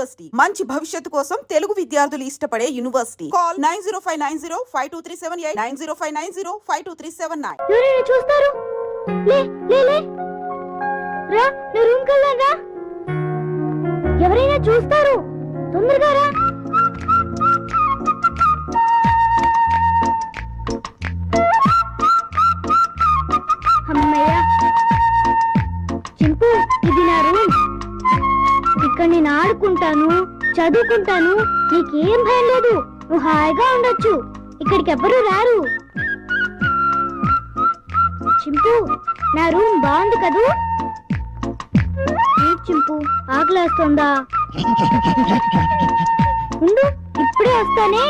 University. మంచి భవిష్యత్తు కోసం తెలుగు విద్యార్థులు ఇష్టపడే university. Call nine zero five nine zero five two three seven eight nine zero five nine zero five two three seven nine. చూస్తారు? రా room రా. ఎవరైనా చూస్తారు? తొందరగా రా. ఇక్కడ నేను ఆడుకుంటాను చదువుకుంటాను నీకేం భయం లేదు. నువ్వు హాయిగా ఉండొచ్చు. ఇక్కడికి ఎవ్వరూ రారు. చింపు నా రూమ్ బాగుంది కదూ? చింపు ఆకలేస్తుందా? ఉండు ఇప్పుడే వస్తానే.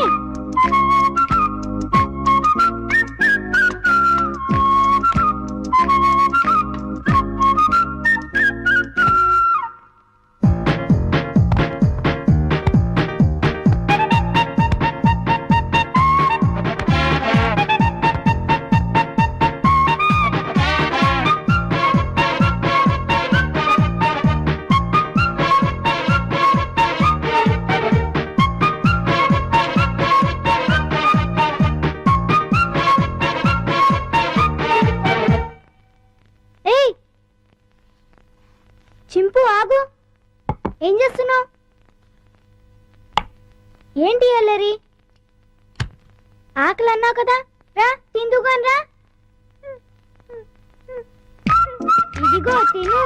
ఏంటి అల్లరి? ఆకలి అన్నావు కదా? రా తిందుగాని రా. ఇదిగో తిను.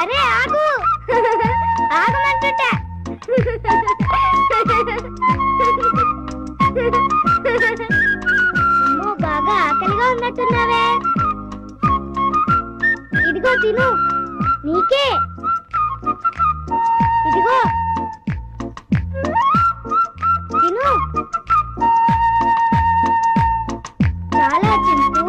అరే ఆగు. ఆగమంటుంటా. అమ్మో బాగా ఆకలిగా ఉన్నట్టున్నావే. ఇదిగో తిను. నీకే. తిను. చాలా చింపు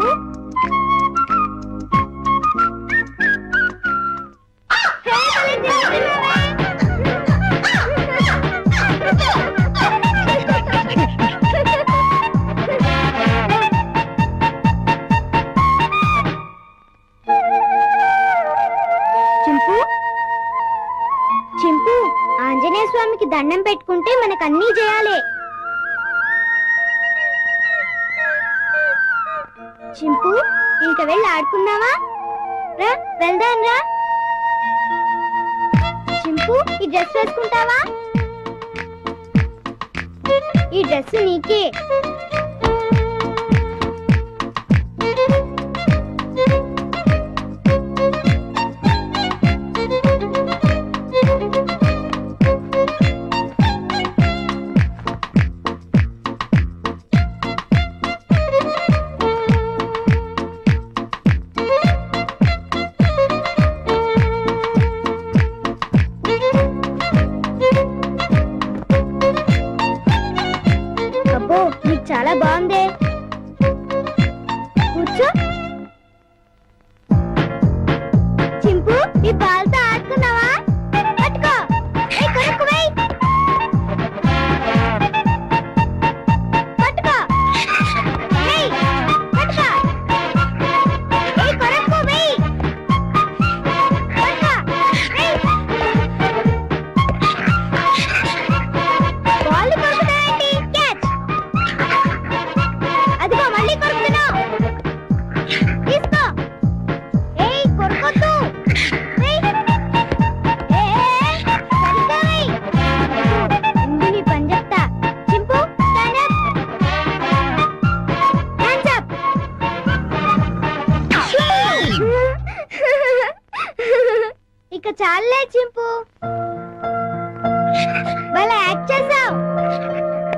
చింపు చింపు ఆంజనేయ స్వామికి దండం పెట్టుకుంటే మనకన్నీ చేయాలి చింపు ఇంక వెళ్ళి ఆడుకున్నావా? రా వెళ్దాం రా. చింపు ఈ డ్రెస్ వేసుకుంటావా? ఈ డ్రెస్ నీకే. చింపు ఈ చాలే చింపు. భలే యాక్ట్ చేసావు.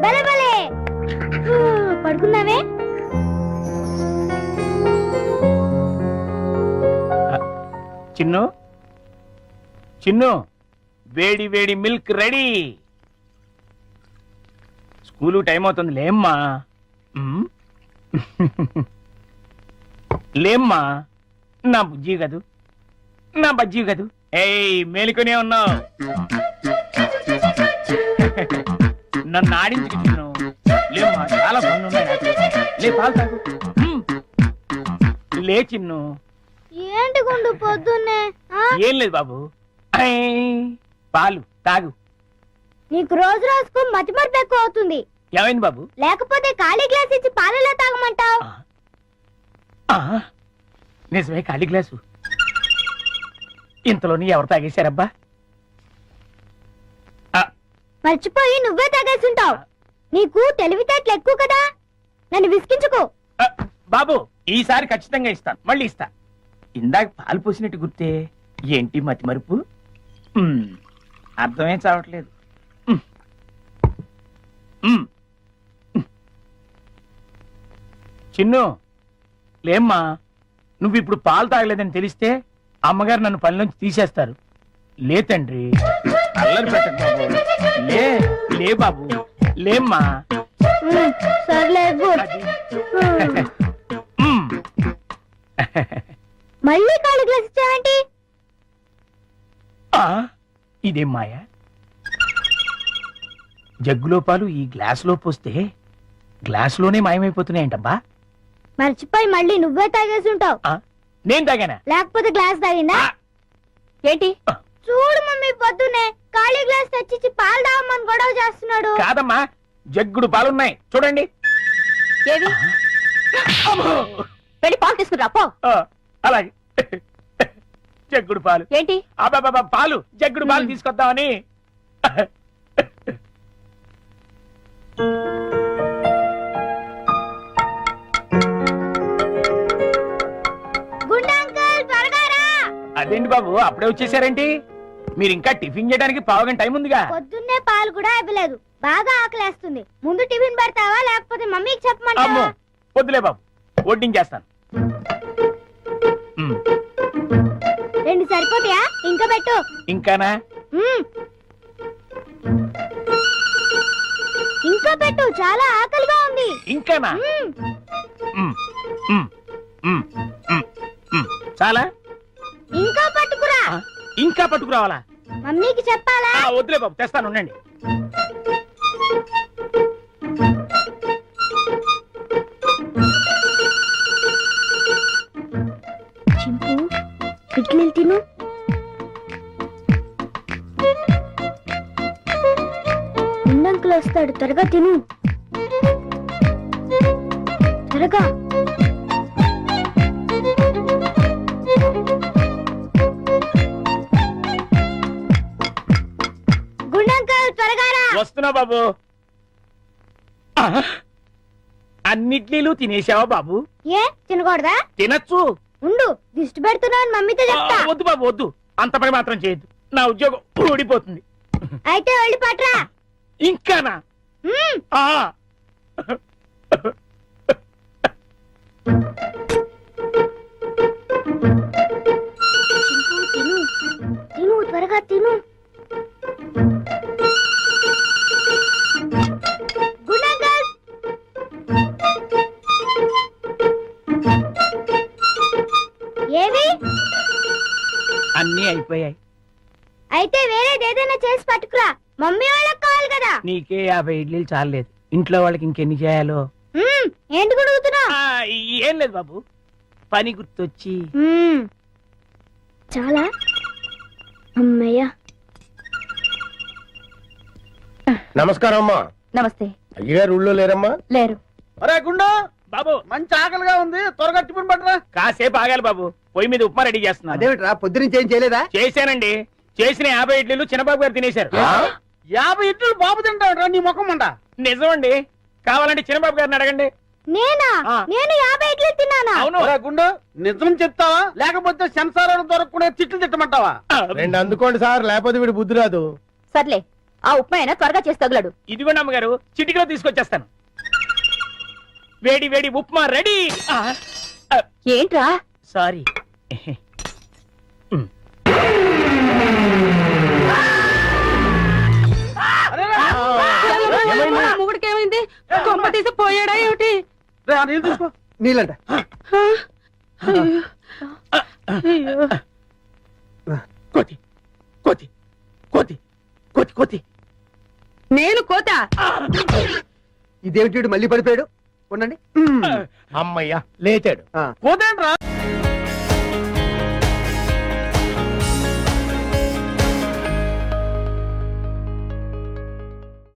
భలే భలే. పడుకున్నావే చిన్ను. చిన్ను వేడి వేడి మిల్క్ రెడీ. స్కూలు టైం అవుతుంది లేమ్మా. లేమ్మా. నా బుజ్జి కదూ. నా బజ్జి కదూ. ఏయ్ మేలుకొనే ఉన్నావు. నన్ను ఆడించుకు చిన్ను లేమ్మా చాలా పనులు ఉన్నాయి నాకు. లే పాలు తాగు. లే చిన్ను. ఏంటి గుండు పొద్దున్నే ఆ? ఏం లేదు బాబు. ఐ, పాలు తాగు. నీకు రోజు రోజుకు మతిమరుపు ఎక్కువ అవుతుంది. ఏమైంది బాబు? లేకపోతే ఖాళీ గ్లాస్ ఇచ్చి పాలలో తాగమంటావు? ఆ. ఆ, నిజమే ఖాళీ గ్లాసు. ఇంతలోని ఎవరు తాగేశారబ్బా? మర్చిపోయి నువ్వే తాగేసుంటావు. నీకు తెలివితేటలు ఎక్కువ కదా? నన్ను విసిగించుకో. బాబు ఈసారి ఖచ్చితంగా ఇస్తాను. మళ్ళీ ఇస్తా. ఇందాక పాలు పోసినట్టు గుర్తే ఏంటి మతి మరుపు? అర్థమే చావట్లేదు. చిన్ను లేమ్మా నువ్వు ఇప్పుడు పాలు తాగలేదని తెలిస్తే అమ్మగారు నన్ను పనిలోంచి తీసేస్తారు. లే తండ్రి. అల్లరి పెట్టకు బాబు. లే లే బాబు. లేమ్మా. సర్లే ఉమ్. మళ్ళీ ఖాళీ గ్లాస్ ఇచ్చావేంటి ఆ, ఇదేం మాయ. జగ్గులో పాలు ఈ గ్లాసులో పోస్తే గ్లాసులోనే మాయమైపోతున్నాయంటబ్బా. మర్చిపోయి మళ్ళీ నువ్వే తాగేసుంటావు ఆ, నేను తాగానా? లేకపోతే గ్లాస్ తాగిందా? ఏంటి. చూడు మమ్మీ పొద్దునే ఖాళీ గ్లాస్ తెచ్చిచ్చి పాలు తాగమని గొడవ చేస్తున్నాడు. కాదమ్మా జగ్గుడు పాలున్నాయి. చూడండి. ఏవి! వెళ్ళి పాలు తీసుకురా పో. ఆ, అలాగే. జగ్గుడు పాలు. ఏంటి? పాలు. జగ్గుడు పాలు తీసుకొద్దామని. అదేంటి బాబు? అప్పుడే వచ్చేసారేంటి? మీరు ఇంకా టిఫిన్ చేయడానికి పావుగంట టైం ఉందిగా. పొద్దున్నే పాలు కూడా ఇవ్వలేదు బాగా ఆకలేస్తుంది. ముందు టిఫిన్ పెడతావా లేకపోతే మమ్మీకి అమ్మో చెప్పమంటావా వద్దులే బాబు. వడ్డించేస్తాను. ఉమ్, రెండు సరిపోతాయా? ఇంకా పెట్టు. ఇంకానా? మ్మ్. ఇంకా పెట్టు. చాలా ఆకలిగా ఉంది. ఇంకానా? మ్మ్. చాలా? ఇంకా పట్టుకురా. ఇంకా పట్టుకురావాలా? మమ్మీకి చెప్పాలా? వద్దులే బాబు తెస్తాను ఉండండి. చింపు పిక్నిల్ తిను. ఉండంకులు వస్తాడు త్వరగా తిను. త్వరగా. త్వరగా రా వస్తున్నా బాబు అన్నిట్లీలు తినేసావా బాబు? ఏ తినకూడదా? తినచ్చు. ఉండు దిష్టి పెడుతున్నావు మమ్మీతో చెప్తా. వద్దు బాబు వద్దు. అంత పని మాత్రం చేయొద్దు. నా ఉద్యోగం ఊడిపోతుంది. అయితే వెళ్ళి పట్రా. ఇంకానా. ఆ. అయిపోయాయి అయితే వేరేది ఏదైనా చేసి పట్టుకురా. మమ్మీ వాళ్ళకి కావాలి కదా. నీకే యాభై ఇడ్లీలు చాలలేదు. ఇంట్లో వాళ్ళకి ఇంకెన్ని చేయాలో? మ్మ్, ఏంటి గుడుగుతున్నావు ఆ, ఏం లేదు బాబు. పని గుర్తొచ్చి. చాలా? అమ్మయ్య. నమస్కారం అమ్మా. నమస్తే. అయ్యగారు ఊళ్ళో లేరమ్మా? లేరు. అరే గుండు. బాబు. మంచి ఆకలిగా ఉంది. త్వరగా టిఫిన్ పట్టరా. కాసేపు ఆగాలి బాబు. పొయ్యి మీద ఉప్మా రెడీ చేస్తున్నా. అదేమిట్రా? పొద్దునుంచి ఏం చేయలేదా? చేశానండి. చేసిన యాభై ఇడ్లీలు చిన్నబాబు గారు తినేశారు. యాభై ఇడ్లు బాబు తింటాడు నీ ముఖం అంట నిజమండి. కావాలంటే చిన్నబాబు గారిని అడగండి. నేనా. నేను యాభై ఇడ్లీ తిన్నానా? అవును. గుండు నిజం చెప్తావా? లేకపోతే సెన్సార్ దొరకకుండా తిట్లు తిట్టమంటావా? రెండు అందుకోండి సార్ లేకపోతే వీడు బుద్ధి రాదు. సర్లే ఆ ఉప్మా అయినా త్వరగా చేసి తగులడు. ఇదిగోండి అమ్మగారు చిటికలో తీసుకొచ్చేస్తాను. వేడి వేడి ఉప్మా రెడీ. ఏంట్రా? సారీ. మొగుడికి ఏమైంది? కొమ్మ తీసి పోయాడా ఏమిటి? నీళ్ళంట. కోతి కోతి కోతి కోతి కోతి. నేను కోత? ఇదేమిటి మళ్ళీ పడిపోయాడు? ఉండండి. అమ్మయ్యా లేచాడు. పోతేంట్రా